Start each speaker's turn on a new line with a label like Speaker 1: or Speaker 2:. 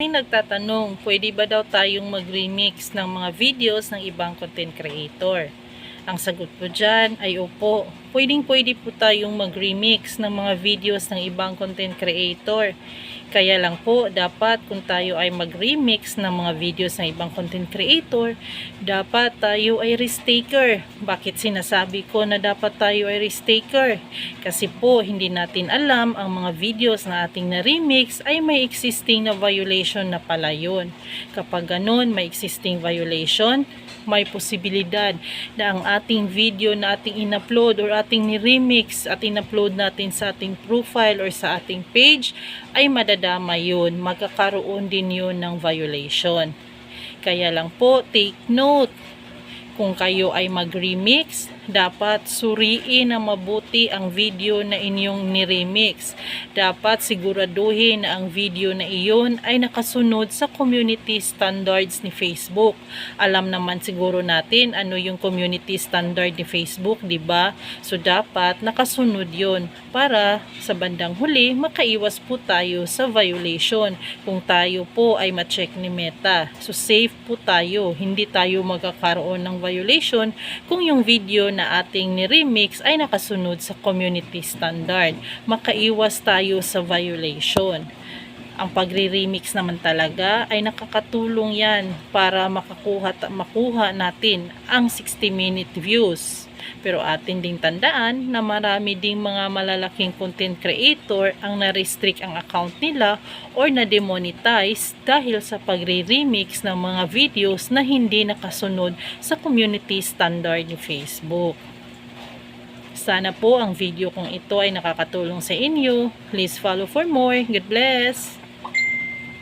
Speaker 1: May nagtatanong, pwede ba daw tayong mag-remix ng mga videos ng ibang content creator? Ang sagot po dyan ay opo. Pwedeng pwede po tayong mag-remix ng mga videos ng ibang content creator. Kaya lang po, dapat kung tayo ay mag-remix ng mga videos ng ibang content creator, dapat tayo ay risk-taker. Bakit sinasabi ko na dapat tayo ay risk-taker? Kasi po, hindi natin alam ang mga videos na ating na-remix ay may existing na violation na pala yun. Kapag ganun, may existing violation, may posibilidad na ang ating video na ating in-upload or ating ni-remix at in-upload natin sa ating profile or sa ating page ay madadama yun. Magkakaroon din yun ng violation. Kaya lang po, take note. Kung kayo ay mag-remix, dapat suriin na mabuti ang video na inyong ni-remix. Dapat siguraduhin na ang video na iyon ay nakasunod sa community standards ni Facebook. Alam naman siguro natin ano yung community standard ni Facebook, 'di ba? So dapat nakasunod 'yon para sa bandang huli makaiwas po tayo sa violation kung tayo po ay ma-check ni Meta. So safe po tayo, hindi tayo magkakaroon ng violation kung yung video na ating ni-remix ay nakasunod sa community standard. Makaiwas tayo sa violation. Ang pagre-remix naman talaga ay nakakatulong yan para makakuha, makuha natin ang 60 minute views. Pero atin ding tandaan na marami ding mga malalaking content creator ang na-restrict ang account nila or na-demonetize dahil sa pagre-remix ng mga videos na hindi nakasunod sa community standard ni Facebook. Sana po ang video kong ito ay nakakatulong sa inyo. Please follow for more. God bless!